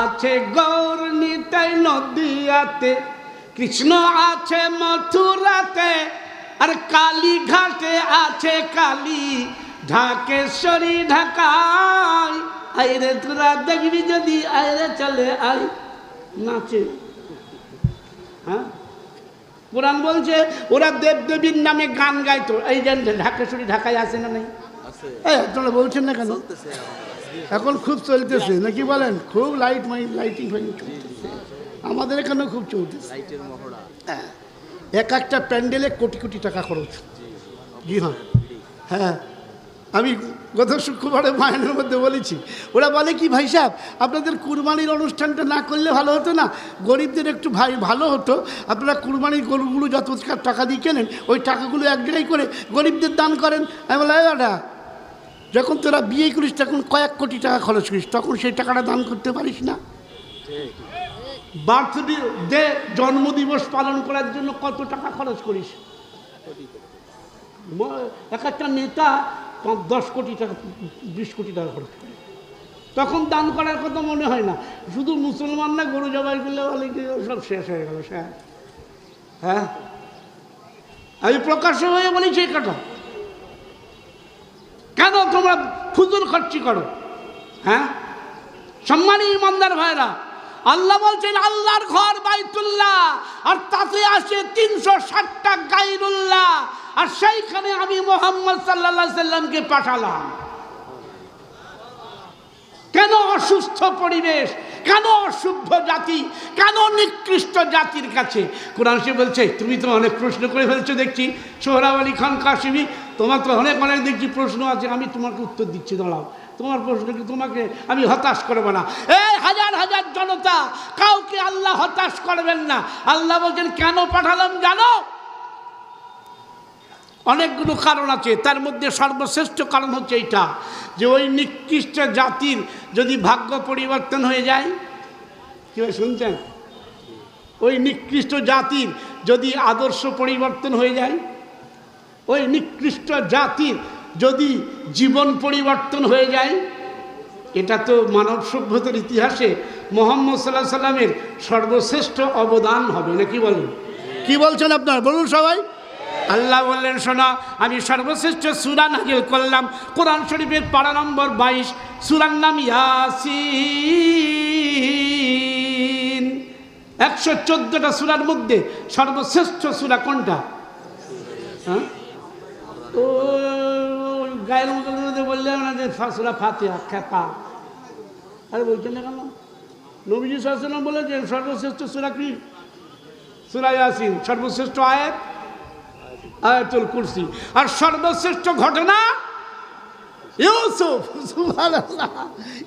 আছে গৌর নিতাই নদিয়াতে কৃষ্ণ আছে মথুরাতে আর কালী ঘাটে আছে কালী ঢাকেশ্বরী ঢাকায়। আইরে তোরা দেখবি যদি আইরে চলে আই নাচে। হ্যাঁ? কোরআন বলছে ওরা দেব দেবীর নামে গান গাইতো। এই যে ঢাকেশ্বরী ঢাকায় আসে না নাই? আছে। আপনারা বলছেন না কেন? এখন। খুব চলতেছে। নাকি বলেন? খুব লাইট মাই লাইটিং ফাইটিং আমাদের এখানেও খুব চলতেছে। হ্যাঁ। এক একটা প্যান্ডেলে কোটি কোটি টাকা খরচ। জি হ্যাঁ। হ্যাঁ। আমি গত শুক্রবারে মায়নের মধ্যে বলেছি। ওরা বলে কি ভাই সাহেব আপনাদের কুরবানির অনুষ্ঠানটা না করলে ভালো হতো না? গরিবদের একটু ভাই ভালো হতো। আপনারা কুরবানির গরুগুলো যত টাকা দিয়ে কেনেন ওই টাকাগুলো এক জায়গায় করে গরিবদের দান করেন। আমি বলে যখন তোরা বিয়ে করিস, তখন কয়েক কোটি টাকা খরচ করিস, তখন সেই টাকাটা দান করতে পারিস না। বার্থডে জন্মদিবস পালন করার জন্য কত টাকা খরচ করিস? এক একটা নেতা দশ কোটি টাকা, বিশ কোটি টাকা খরচ করে। তখন দান করার কথা মনে হয় না। শুধু মুসলমানরা গরু জবাই করলে বলে সব শেষ হয়ে গেল শেষ হ্যাঁ? আমি প্রকাশ্য হয়ে বলেছি এই কথা। কেন তোমরা ফুজুল খরচি করো? হ্যাঁ? সম্মানী ইমানদার ভাইরা, আল্লাহ বলছেন, আল্লাহর ঘর বাইতুল্লাহ, আর তাতে আসে তিনশো ষাটটা গাইরুল্লাহ, আর সেইখানে আমি মোহাম্মদ সাল্লা সাল্লামকে পাঠালাম। কেন অসুস্থ পরিবেশ? কেন অশুদ্ধ জাতি? কেন নিকৃষ্ট জাতির কাছে? কোরআন সে বলছে, তুমি তো অনেক প্রশ্ন করে ফেলছো দেখছি। সোহরাব আলী খান কাশিমি, তোমার তো অনেক অনেক দেখছি প্রশ্ন আছে। আমি তোমাকে উত্তর দিচ্ছি, দাঁড়াও। তোমার প্রশ্নকে তোমাকে আমি হতাশ করব না? এই হাজার হাজার জনতা, কাউকে আল্লাহ হতাশ করবেন না। আল্লাহ বলছেন, কেন পাঠালাম জানো? অনেকগুলো কারণ আছে। তার মধ্যে সর্বশ্রেষ্ঠ কারণ হচ্ছে এইটা, যে ওই নিকৃষ্ট জাতির যদি ভাগ্য পরিবর্তন হয়ে যায়, কি শুনছেন? ওই নিকৃষ্ট জাতির যদি আদর্শ পরিবর্তন হয়ে যায়, ওই নিকৃষ্ট জাতির যদি জীবন পরিবর্তন হয়ে যায়, এটা তো মানব সভ্যতার ইতিহাসে মোহাম্মদ সাল্লাহ সাল্লামের সর্বশ্রেষ্ঠ অবদান হবে, নাকি বলেন? কি বলছেন আপনার? বলুন সবাই। আল্লাহ বললেন, শোনা, আমি সর্বশ্রেষ্ঠ সুরা নাজিল করলাম। কোরআন শরীফের পাড়া নম্বর বাইশ, সুরার নাম ইয়াসিন। একশো চোদ্দটা সুরার মধ্যে সর্বশ্রেষ্ঠ সুরা কোনটা? হ্যাঁ? ও, গায়ের মতো বললেন যে সুরা ফাতিহা খেপা আরে বলছেন কেন? নবীজি সাল্লাম বলেছেন, সর্বশ্রেষ্ঠ সুরা কি? সুরা ইয়াসিন, সর্বশ্রেষ্ঠ আয়াত। আয়াতুল কুরসি। আর সর্বশ্রেষ্ঠ ঘটনা ইউসুফ।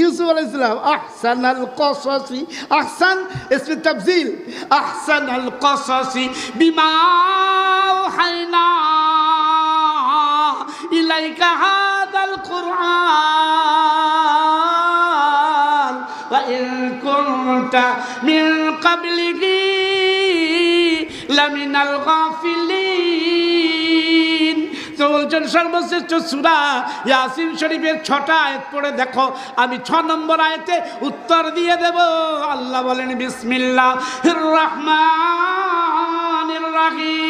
ইউসুফ আলাইহিস সালাম আহসান আল কসাসি, আহসান ইসমে তাফজিল আহসান আল কসাসি, বিমা হাইনা ইলাইকা হাদাল কুরআন। ওয়া ইন কুনতা মিন ক্বাবলিহি লামিনাল গাফিলিন তো বলছেন, সর্বশ্রেষ্ঠ সুরা ইয়াসিন শরীফের ছটা আয়াত পড়ে দেখো। আমি ছ নম্বর আয়াতে উত্তর দিয়ে দেব। আল্লাহ বলেন বিসমিল্লাহ রহমান রাহিম।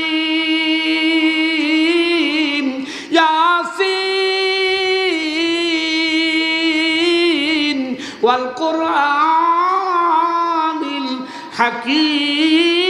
ইয়াসিন ওয়াল কোরআনিল হাকিম।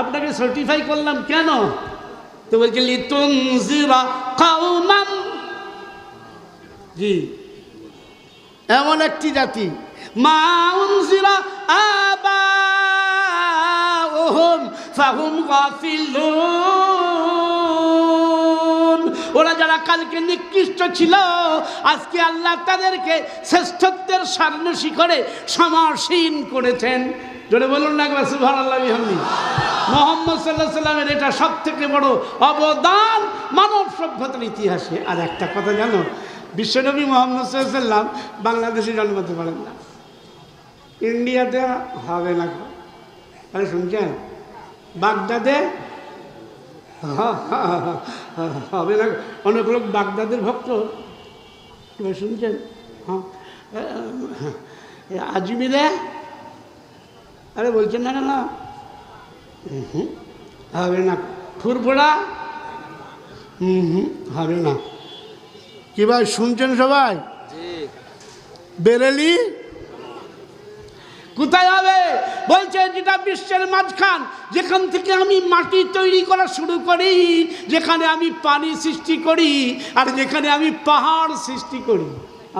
আপনাকে সার্টিফাই করলাম কেন? তো বলছে, লিতুনজিরা কাউমাম জি। এমন একটি জাতি মা উনজিরা আবা ওহম ফাহুম গাফিলুন। ওরা যারা কালকে নিকৃষ্ট ছিল, আজকে আল্লাহ তাদেরকে শ্রেষ্ঠত্বের সামনে শিখরে সমাসীন করেছেন। জোরে বলুন না একবার সুভান আল্লাহ মোহাম্মদ সাল্লাহ সাল্লামের এটা সব থেকে বড় অবদান মানব সভ্যতার ইতিহাসে। আর একটা কথা জানো, বিশ্বনবী মোহাম্মদ সাল্লাম বাংলাদেশে জন্মাতে পারেন না। ইন্ডিয়াতে হবে না। আরে শুনছেন? বাগদাদে হবে না অনেক লোক বাগদাদের ভক্ত। শুনছেন? হ্যাঁ। আজমিরে? আরে বলছেন না কেন? হুম হবে না। ফুরফুরা? হুম হুম হবে না। কি ভাই শুনছেন সবাই? বেরেলি? কোথায় হবে? বলছে যেটা বিশ্বের মাঝখান যেখান থেকে আমি মাটি তৈরি করা শুরু করি যেখানে আমি পানি সৃষ্টি করি আর যেখানে আমি পাহাড় সৃষ্টি করি।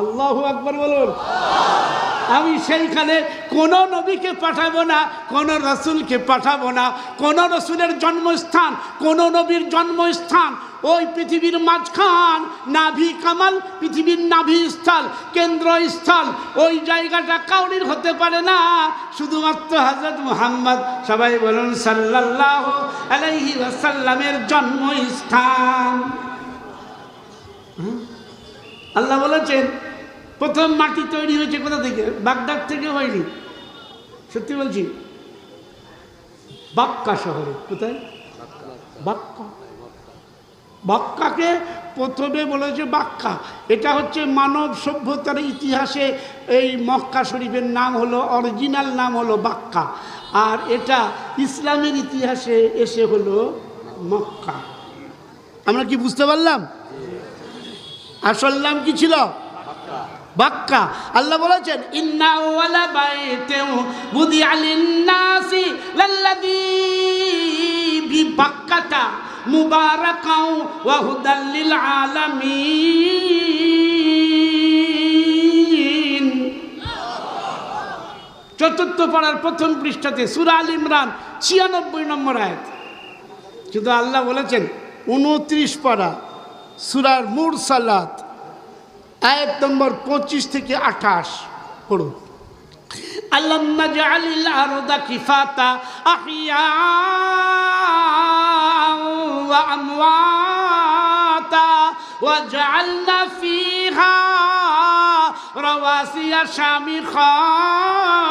আল্লাহ আকবর বলুন। আমি সেইখানে কোনো নবীকে পাঠাবো না, কোনো রসুলকে পাঠাবো না, কোনো রসুলের জন্মস্থান, কোনো নবীর জন্মস্থান, ওই পৃথিবীর মাঝখান, নাভি কামাল, পৃথিবীর নাভি স্থল কেন্দ্রস্থল ওই জায়গাটা কাউরির হতে পারে না। শুধুমাত্র হজরত মুহাম্মদ, সবাই বলুন সাল্লাল্লাহ আলাইহি ওয়াসাল্লামের জন্মস্থান। আল্লাহ বলেছেন প্রথম মাটি তৈরি হয়েছে কোথা থেকে? বাগদাদ থেকে হয়নি। সত্যি বলছি? বাক্কা শহরে। কোথায়? বাক্কা। বাক্কাকে প্রথমে বলেছে বাক্কা। এটা হচ্ছে মানব সভ্যতার ইতিহাসে এই মক্কা শরীফের নাম হলো, অরিজিনাল নাম হলো বাক্কা। আর এটা ইসলামের ইতিহাসে এসে হলো মক্কা। আমরা কি বুঝতে পারলাম? আসল নাম কি ছিল? বাক্কা। আল্লাহ বলেছেন, ইন্না ওয়ালা বাইতেও বুদি আলিন্নাসি লাল্লাযী বি বাক্কাতা মুবারাকাও ওয়া হুদাল আলামিন। চতুর্থ পাড়ার প্রথম পৃষ্ঠাতে সুরা আল ইমরান, ছিয়ানব্বই নম্বর আয়াত। কিন্তু আল্লাহ বলেছেন, উনত্রিশ পাড়া সুরার মুর সালাত আয়াত নম্বর পঁচিশ থেকে আঠাশ পড়ুন আল্লাহ নাজআলিল আরদা কিফাতা আহিয়া ওয়া আমওয়াতা وجعلنا فيها رواسي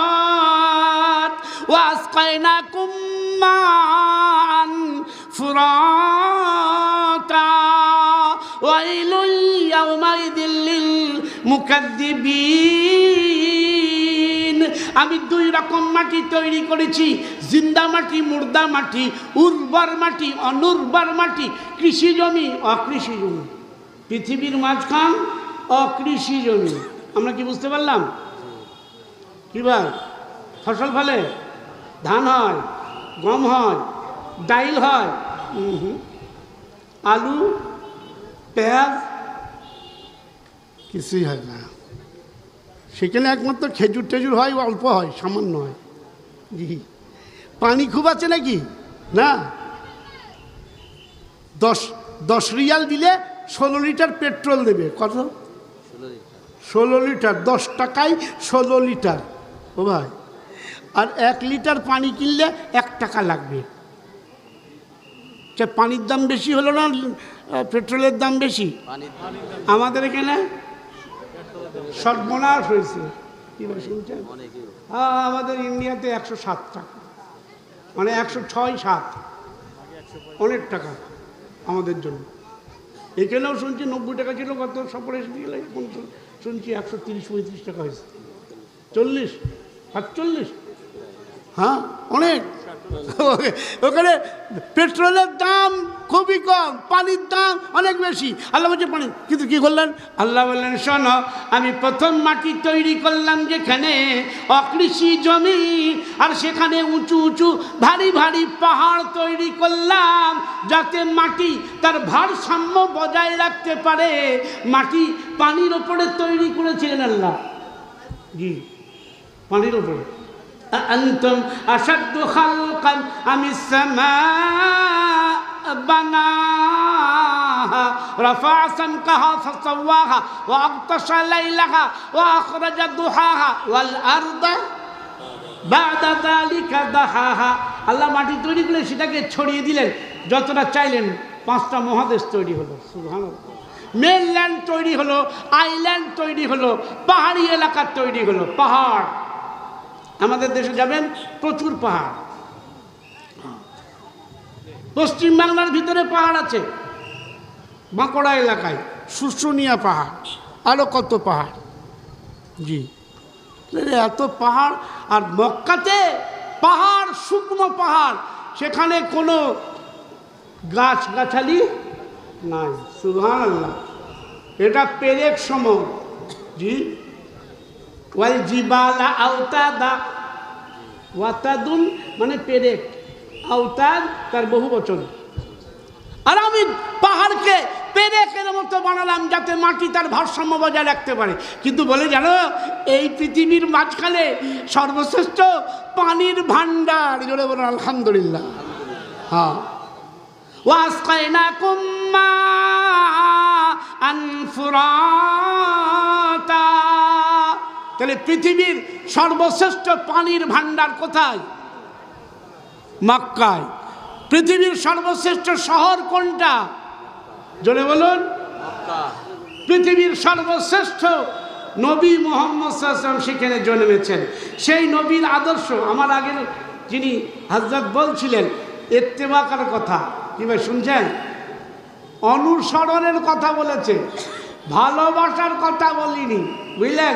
شامخات وأسقيناكم ماء فراتا আমি দুই রকম মাটি তৈরি করেছি, জিন্দা মাটি, মুর্দা মাটি, উর্বর মাটি, অনুর্বর মাটি, কৃষি জমি, অকৃষি জমি। পৃথিবীর মাঝখান অকৃষি জমি। আমরা কি বুঝতে পারলাম? কি ভাই? ফসল ফলে? ধান হয়, গম হয়, ডাইল হয়। আলু, পেঁয়াজ কিছুই হয় না। সেখানে একমাত্র খেজুর টেজুর হয় অল্প হয় সামান্য হয়। জি। পানি খুব আছে নাকি? না? দশ দশ রিয়াল দিলে ষোলো লিটার পেট্রোল দেবে। কত? ষোলো লিটার। দশ টাকায় ষোলো লিটার। ও ভাই। আর এক লিটার পানি কিনলে এক টাকা লাগবে। সে পানির দাম বেশি হলো না পেট্রোলের দাম বেশি? আমাদের এখানে সর্বনাশ হয়েছে। শুনছেন? হ্যাঁ আমাদের ইন্ডিয়াতে একশো সাত টাকা। মানে একশো ছয় সাত। অনেক টাকা আমাদের জন্য। এখানেও শুনছি নব্বই টাকা ছিল গত সফরে গেলে এখন শুনছি একশো তিরিশ, পঁয়ত্রিশ টাকা হয়েছে। চল্লিশ? সাতচল্লিশ? হ্যাঁ অনেক। ওখানে পেট্রোলের দাম খুবই কম, পানির দাম অনেক বেশি। আল্লাহ বলছে, পানি, কিন্তু কি করলেন? আল্লাহ বললেন, শোনো, আমি প্রথম মাটি তৈরি করলাম যেখানে অকৃষি জমি, আর সেখানে উঁচু উঁচু, ভারী ভারী পাহাড় তৈরি করলাম, যাতে মাটি তার ভারসাম্য বজায় রাখতে পারে। মাটি পানির ওপরে তৈরি করেছিলেন আল্লাহ। জি, পানির ওপরে। أأنتم أشد خلقا أم السماء بناها بناها رفع سمكها فسواها وأغطش ليلها وأخرج ضحاها والأرض بعد ذلك دحاها আল্লাহ মাটি তৈরি করে সেটাকে ছড়িয়ে দিলেন যতটা চাইলেন পাঁচটা মহাদেশ তৈরি হলো সুবহানাল্লাহ মেনল্যান্ড তৈরি হলো আইল্যান্ড তৈরি হলো পাহাড়ি এলাকা তৈরি হলো পাহাড় আমাদের দেশে যাবেন প্রচুর পাহাড়। পশ্চিমবাংলার ভিতরে পাহাড় আছে। বাঁকুড়া এলাকায় শুশুনিয়া পাহাড় আরও কত পাহাড়। জি। এত পাহাড়, আর মক্কাতে পাহাড়, শুকনো পাহাড়, সেখানে কোনো গাছ গাছালি নাই। আল্লাহ এটা পেরেক সময়। জি। ওয়াল জিবালা আওতাদা। ওয়াতাদুন মানে পেরেক। আওতাদ তার বহু বচন। আর আমি পাহাড়কে পেরেকের মতো বানালাম যাতে মাটি তার ভারসাম্য বজায় রাখতে পারে। কিন্তু বলে জানো, এই পৃথিবীর মাঝখানে সর্বশ্রেষ্ঠ পানির ভাণ্ডার। জোরে বলেন, আলহামদুলিল্লাহ। হ্যাঁ। ওয়াসকাইনাকুম্মা আনফুরা তাহলে পৃথিবীর সর্বশ্রেষ্ঠ পানির ভাণ্ডার কোথায়? মক্কায়। পৃথিবীর সর্বশ্রেষ্ঠ শহর কোনটা? জোরে বলুন। পৃথিবীর সর্বশ্রেষ্ঠ নবী মোহাম্মদ সেখানে জন্মেছেন। সেই নবীর আদর্শ আমার আগের যিনি হাজরত বলছিলেন এত্তেবাকার কথা। কি ভাই শুনছেন? অনুসরণের কথা বলেছে। ভালোবাসার কথা বলিনি বুঝলেন?